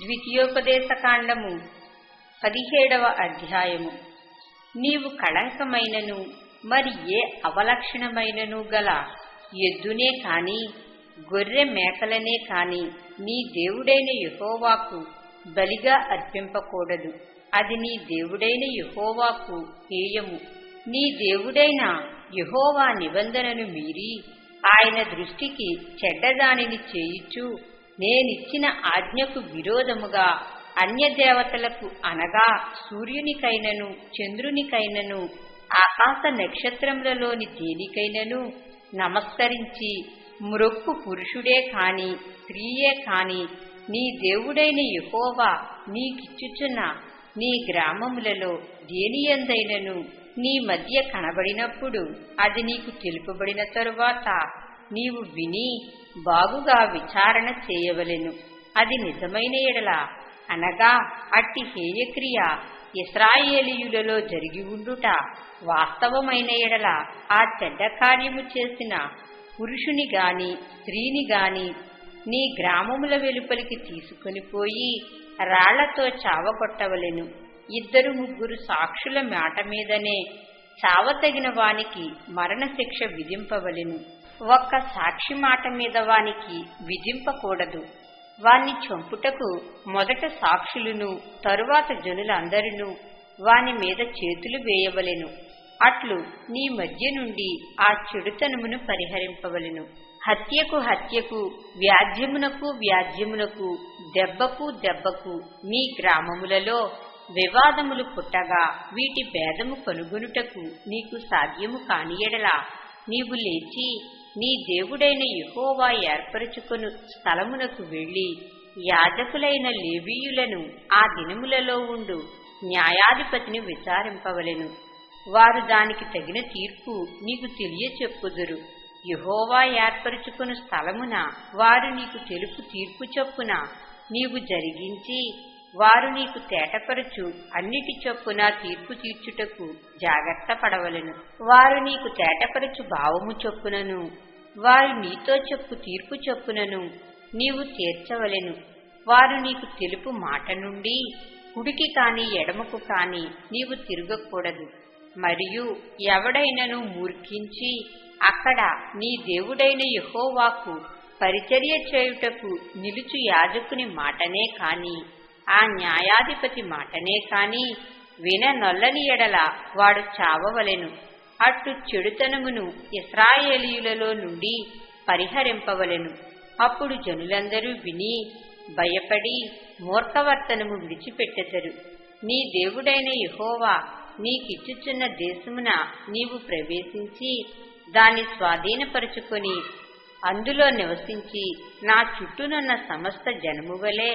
ద్వితీయోపదేశకాండము పదిహేడవ అధ్యాయము. నీవు కళంకమైనను మరి ఏ అవలక్షణమైనను గల ఎద్దునే కాని గొర్రె మేకలనే కాని నీ దేవుడైన యహోవాకు బలిగా అర్పింపకూడదు. అది నీ దేవుడైన యహోవాకు హేయము. నీ దేవుడైన యహోవా నిబంధనను మీరి ఆయన దృష్టికి చెడ్డదానిని చేయిచు నేనిచ్చిన ఆజ్ఞకు విరోధముగా అన్యదేవతలకు అనగా సూర్యునికైనను చంద్రునికైనను ఆకాశ నక్షత్రములలోని దేనికైనను నమస్కరించి మృక్కు పురుషుడే కాని స్త్రీయే కాని నీ దేవుడైన యహోవా నీకిచ్చుచున్న నీ గ్రామములలో దేనియందైనను నీ మధ్య కనబడినప్పుడు అది నీకు తెలుపబడిన తరువాత నీవు విని బాగుగా విచారణ చేయవలెను. అది నిజమైన ఎడల. అనగా అట్టి హేయక్రియ ఇస్రాయేలీయులలో జరిగి ఉండుట వాస్తవమైన ఎడల. ఆ చెడ్డ కార్యము చేసిన పురుషుని గాని స్త్రీని గాని నీ గ్రామముల వెలుపలికి తీసుకుని పోయి రాళ్ళతో చావగొట్టవలెను. ఇద్దరు ముగ్గురు సాక్షుల మాట మీదనే చావతగిన వానికి మరణశిక్ష విధింపవలెను. ఒక్క సాక్షి మాట మీద వానికి విధింపకూడదు. వాణ్ణి చంపుటకు మొదట సాక్షులను తరువాత జనులందరినూ వాని మీద చేతులు వేయవలెను. అట్లు నీ మధ్య నుండి ఆ చెడుతనమును పరిహరింపవలెను. హత్యకు హత్యకు వ్యాజ్యమునకు వ్యాజ్యమునకు దెబ్బకు దెబ్బకు మీ గ్రామములలో వివాదములు పుట్టగా వీటి భేదము కనుగొనుటకు నీకు సాధ్యము కానియడలా నీవు లేచి నీ దేవుడైన యెహోవా ఏర్పరచుకొను స్థలమునకు వెళ్ళి యాజకులైన లేవీయులను ఆ దినములలో ఉండు న్యాయాధిపతిని విచారింపవలెను. వారు దానికి తగిన తీర్పు నీకు తెలియచెప్పుదురు. యెహోవా ఏర్పరచుకుని స్థలమున వారు నీకు తెలుపు తీర్పు చొప్పున నీవు జరిగించి వారు నీకు తేటపరచు అన్నిటి చొప్పున తీర్పు తీర్చుటకు జాగ్రత్త పడవలెను. వారు నీకు తేటపరచు భావము చొప్పునను వారు నీతో చెప్పు తీర్పు చొప్పునను నీవు తీర్చవలెను వారు నీకు తెలుపు మాట నుండి కుడికి కాని ఎడమకు కాని నీవు తిరగకూడదు. మరియు ఎవడైనను మూర్ఖించి అక్కడ నీ దేవుడైన యహోవాకు పరిచర్య చేయుటకు నిలుచు యాజకుని మాటనే కాని ఆ న్యాయాధిపతి మాటనే కాని విననొల్లని ఎడల వాడు చావవలెను. అట్టు చెడుతనమును ఇస్రాయేలీయులలో నుండి పరిహరింపవలెను. అప్పుడు జనులందరూ విని భయపడి మూర్ఖవర్తనము విడిచిపెట్టెదరు. నీ దేవుడైన యహోవా నీకిచ్చుచున్న దేశమున నీవు ప్రవేశించి దాన్ని స్వాధీనపరుచుకొని అందులో నివసించి నా చుట్టూనున్న సమస్త జనము వలె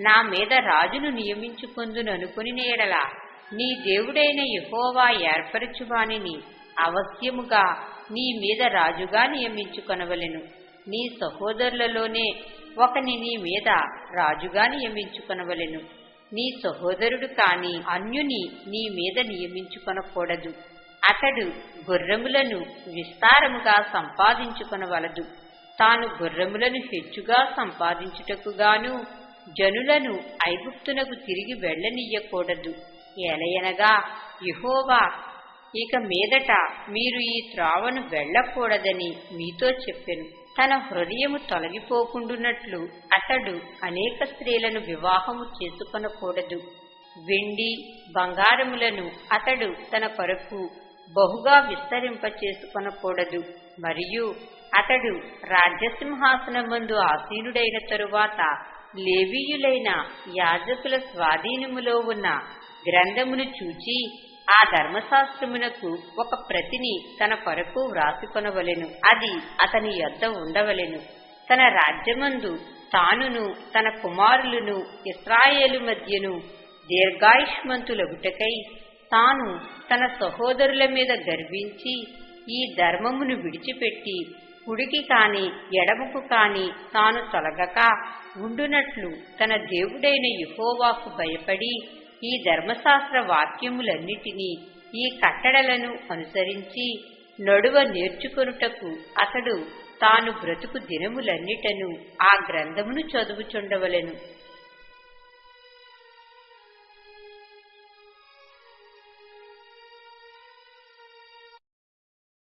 నా మీద రాజును నియమించుకొందుననుకుని నేడలా నీ దేవుడైన యహోవా ఏర్పరచువానిని అవశ్యముగా నీ మీద రాజుగా నియమించుకొనవలెను. నీ సహోదరులలోనే ఒకని నీ మీద రాజుగా నియమించుకొనవలెను. నీ సహోదరుడు కాని అన్యుని నీ మీద నియమించుకొనకూడదు. అతడు గుర్రములను విస్తారముగా సంపాదించుకొనవలదు. తాను గుర్రములను హెచ్చుగా సంపాదించుటకుగాను జనులను ఐగుప్తునకు తిరిగి వెళ్ళనీయకూడదు ఎలయనగా యహోవా ఇక మీదట మీరు ఈ త్రావను వెళ్ళకూడదని మీతో చెప్పెను. తన హృదయము తొలగిపోకుండునట్లు అతడు అనేక స్త్రీలను వివాహము చేసుకొనకూడదు. వెండి బంగారములను అతడు తన కొరకు బహుగా విస్తరింప చేసుకొనకూడదు మరియు అతడు రాజ్యసింహాసనమందు ఆసీనుడైన తరువాత లేవీయులైన యాజకుల స్వాధీనములో ఉన్న గ్రంథమును చూచి ఆ ధర్మశాస్త్రమునకు ఒక ప్రతిని తన కొరకు వ్రాసుకొనవలెను. అది అతని యొద్ద ఉండవలెను. తన రాజ్యమందు తానును తన కుమారులను ఇస్రాయేలు మధ్యను దీర్ఘాయుష్మంతులగుటకై తాను తన సహోదరుల మీద గర్వించి ఈ ధర్మమును విడిచిపెట్టి కుడికి కాని ఎడమకు కాని తాను తొలగక ఉండునట్లు తన దేవుడైన యహోవాకు భయపడి ఈ ధర్మశాస్త్ర వాక్యములన్నిటినీ ఈ కట్టడలను అనుసరించి నడువ నేర్చుకొనుటకు అతడు తాను బ్రతుకు దినములన్నిటను ఆ గ్రంథమును చదువుచుండవలెను.